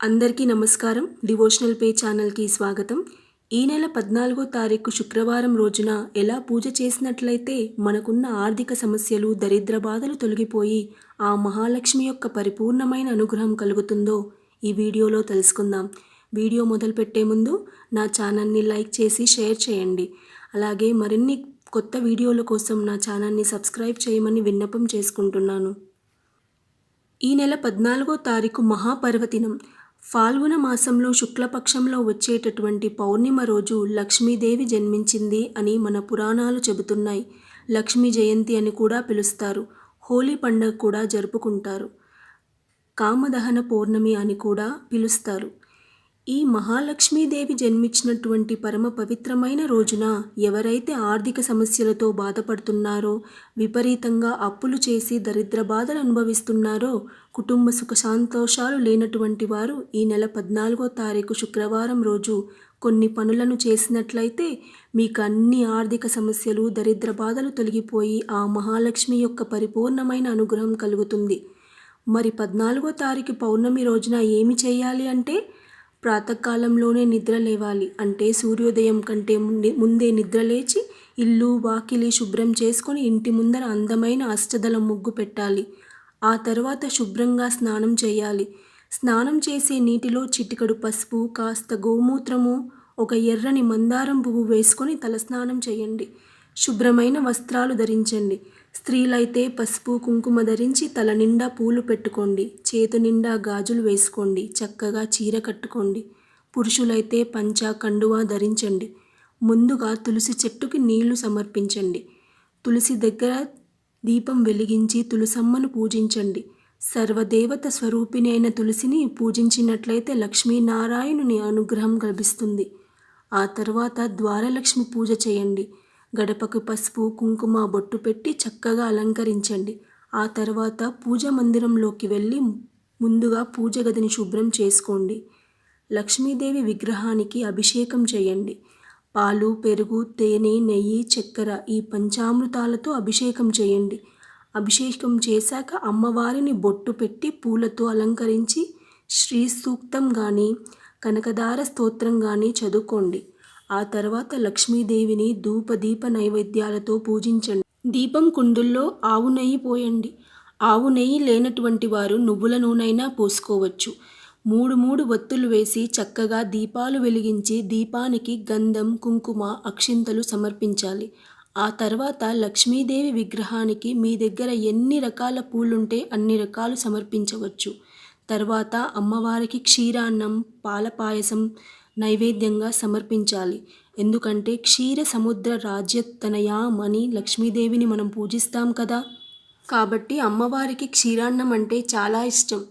అందరికీ నమస్కారం. Devotional pay ఛానల్కి స్వాగతం. ఈ నెల పద్నాలుగో తారీఖు శుక్రవారం రోజున ఎలా పూజ చేసినట్లయితే మనకున్న ఆర్థిక సమస్యలు దరిద్ర బాధలు తొలగిపోయి ఆ మహాలక్ష్మి యొక్క పరిపూర్ణమైన అనుగ్రహం కలుగుతుందో ఈ వీడియోలో తెలుసుకుందాం. వీడియో మొదలుపెట్టే ముందు నా ఛానల్ని లైక్ చేసి షేర్ చేయండి. అలాగే మరిన్ని కొత్త వీడియోల కోసం నా ఛానల్ని సబ్స్క్రైబ్ చేయమని విన్నపం చేసుకుంటున్నాను. ఈ నెల పద్నాలుగో తారీఖు మహాపర్వదినం. ఫాల్గుణ మాసంలో శుక్లపక్షంలో వచ్చేటటువంటి పౌర్ణిమ రోజు లక్ష్మీదేవి జన్మించింది అని మన పురాణాలు చెబుతున్నాయి. లక్ష్మీ జయంతి అని కూడా పిలుస్తారు. హోలీ పండుగ కూడా జరుపుకుంటారు. కామదహన పౌర్ణమి అని కూడా పిలుస్తారు. ఈ మహాలక్ష్మీదేవి జన్మించినటువంటి పరమ పవిత్రమైన రోజున ఎవరైతే ఆర్థిక సమస్యలతో బాధపడుతున్నారో విపరీతంగా అప్పులు చేసి దరిద్ర బాధలు అనుభవిస్తున్నారో కుటుంబ సుఖ సంతోషాలు లేనటువంటి వారు ఈ నెల పద్నాలుగో తారీఖు శుక్రవారం రోజు కొన్ని పనులను చేసినట్లయితే మీకు అన్ని ఆర్థిక సమస్యలు దరిద్ర బాధలు తొలగిపోయి ఆ మహాలక్ష్మి యొక్క పరిపూర్ణమైన అనుగ్రహం కలుగుతుంది. మరి పద్నాలుగో తారీఖు పౌర్ణమి రోజున ఏమి చేయాలి అంటే ప్రాతకాలంలోనే నిద్ర లేవాలి అంటే సూర్యోదయం కంటే ముందే ముందే నిద్ర లేచి ఇల్లు వాకిలి శుభ్రం చేసుకొని ఇంటి ముందర అందమైన అష్టదళం ముగ్గు పెట్టాలి. ఆ తర్వాత శుభ్రంగా స్నానం చేయాలి. స్నానం చేసే నీటిలో చిటికడు పసుపు కాస్త గోమూత్రము ఒక ఎర్రని మందారం పువ్వు వేసుకొని తలస్నానం చేయండి. శుభ్రమైన వస్త్రాలు ధరించండి. స్త్రీలైతే పసుపు కుంకుమ ధరించి తల నిండా పూలు పెట్టుకోండి. చేతు నిండా గాజులు వేసుకోండి. చక్కగా చీర కట్టుకోండి. పురుషులైతే పంచ కండువా ధరించండి. ముందుగా తులసి చెట్టుకి నీళ్ళు సమర్పించండి. తులసి దగ్గర దీపం వెలిగించి తులసమ్మను పూజించండి. సర్వదేవత స్వరూపిణి అయిన తులసిని పూజించినట్లయితే లక్ష్మీనారాయణుని అనుగ్రహం లభిస్తుంది. ఆ తర్వాత ద్వారలక్ష్మి పూజ చేయండి. గడపకు పసుపు కుంకుమ బొట్టు పెట్టి చక్కగా అలంకరించండి. ఆ తర్వాత పూజ మందిరంలోకి వెళ్ళి ముందుగా పూజ గదిని శుభ్రం చేసుకోండి. లక్ష్మీదేవి విగ్రహానికి అభిషేకం చేయండి. పాలు పెరుగు తేనె నెయ్యి చక్కెర ఈ పంచామృతాలతో అభిషేకం చేయండి. అభిషేకం చేశాక అమ్మవారిని బొట్టు పెట్టి పూలతో అలంకరించి శ్రీ సూక్తం కానీ కనకదార స్తోత్రం కానీ చదువుకోండి. ఆ తర్వాత లక్ష్మీదేవిని ధూపదీప నైవేద్యాలతో పూజించండి. దీపం కుందుల్లో ఆవు నెయ్యి పోయండి. ఆవు నెయ్యి లేనటువంటి వారు నువ్వుల నూనైనా పోసుకోవచ్చు. మూడు మూడు వత్తులు వేసి చక్కగా దీపాలు వెలిగించి దీపానికి గంధం కుంకుమ అక్షింతలు సమర్పించాలి. ఆ తర్వాత లక్ష్మీదేవి విగ్రహానికి మీ దగ్గర ఎన్ని రకాల పూలుంటే అన్ని రకాలు సమర్పించవచ్చు. తర్వాత అమ్మవారికి క్షీరాన్నం పాల పాయసం నైవేద్యంగా సమర్పించాలి. ఎందుకంటే క్షీర సముద్ర రాజ్యతనయామని లక్ష్మీదేవిని మనం పూజిస్తాం కదా. కాబట్టి అమ్మవారికి క్షీరాన్నం అంటే చాలా ఇష్టం.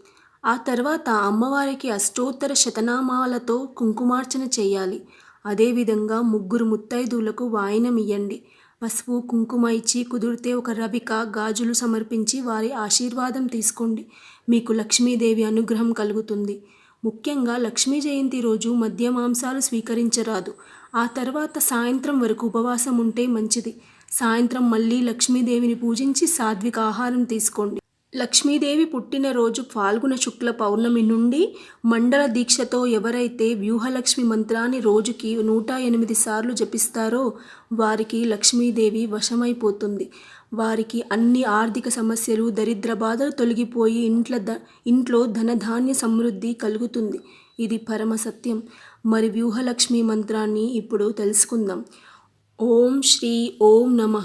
ఆ తర్వాత అమ్మవారికి అష్టోత్తర శతనామాలతో కుంకుమార్చన చేయాలి. అదేవిధంగా ముగ్గురు ముత్తైదువులకు వాయినమియ్యండి పసుపు కుంకుమ ఇచ్చి కుదిరితే ఒక రవిక గాజులు సమర్పించి వారి ఆశీర్వాదం తీసుకోండి. మీకు లక్ష్మీదేవి అనుగ్రహం కలుగుతుంది. ముఖ్యంగా లక్ష్మీ జయంతి రోజు మద్య మాంసాలు స్వీకరించరాదు. ఆ తర్వాత సాయంత్రం వరకు ఉపవాసం ఉంటే మంచిది. సాయంత్రం మళ్ళీ లక్ష్మీదేవిని పూజించి సాత్విక ఆహారం తీసుకోండి. లక్ష్మీదేవి పుట్టినరోజు ఫాల్గుణ శుక్ల పౌర్ణమి నుండి మండల దీక్షతో ఎవరైతే వ్యూహలక్ష్మి మంత్రాన్ని రోజుకి నూట ఎనిమిది సార్లు జపిస్తారో వారికి లక్ష్మీదేవి వశమైపోతుంది. వారికి అన్ని ఆర్థిక సమస్యలు దరిద్ర బాధలు తొలగిపోయి ఇంట్ల ద ఇంట్లో ధనధాన్య సమృద్ధి కలుగుతుంది. ఇది పరమ సత్యం. మరి వ్యూహలక్ష్మి మంత్రాన్ని ఇప్పుడు తెలుసుకుందాం. ఓం శ్రీ ఓం నమ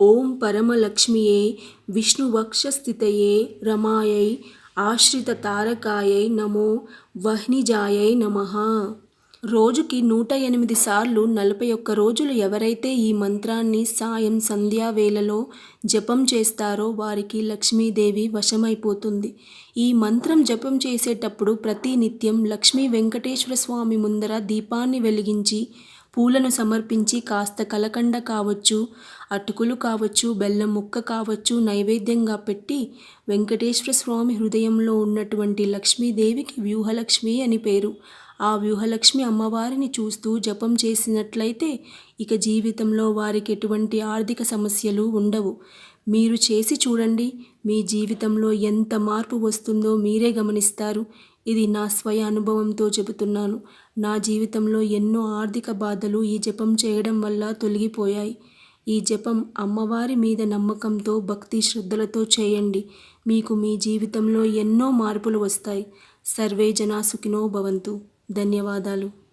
ఓం పరమలక్ష్మియే విష్ణువక్షస్థితయే రమాయై ఆశ్రిత తారకాయై నమో వహ్నిజాయై నమ. రోజుకి నూట ఎనిమిది సార్లు నలభై ఒక్క రోజులు ఎవరైతే ఈ మంత్రాన్ని సాయం సంధ్యావేళలో జపం చేస్తారో వారికి లక్ష్మీదేవి వశమైపోతుంది. ఈ మంత్రం జపం చేసేటప్పుడు ప్రతి నిత్యం లక్ష్మీ వెంకటేశ్వర స్వామి ముందర దీపాన్ని వెలిగించి పూలను సమర్పించి కాస్త కలకండ కావచ్చు అటుకులు కావచ్చు బెల్లం ముక్క కావచ్చు నైవేద్యంగా పెట్టి వెంకటేశ్వర స్వామి హృదయంలో ఉన్నటువంటి లక్ష్మీదేవికి వ్యూహలక్ష్మి అని పేరు. ఆ వ్యూహలక్ష్మి అమ్మవారిని చూస్తూ జపం చేసినట్లయితే ఇక జీవితంలో వారికి ఎటువంటి ఆర్థిక సమస్యలు ఉండవు. మీరు చేసి చూడండి మీ జీవితంలో ఎంత మార్పు వస్తుందో మీరే గమనిస్తారు. ఇది నా స్వయ అనుభవంతో చెబుతున్నాను. నా జీవితంలో ఎన్నో ఆర్థిక బాధలు ఈ జపం చేయడం వల్ల తొలగిపోయాయి. ఈ జపం అమ్మవారి మీద నమ్మకంతో భక్తి శ్రద్ధలతో చేయండి. మీకు మీ జీవితంలో ఎన్నో మార్పులు వస్తాయి. సర్వే జనా సుఖినో భవంతు. ధన్యవాదాలు.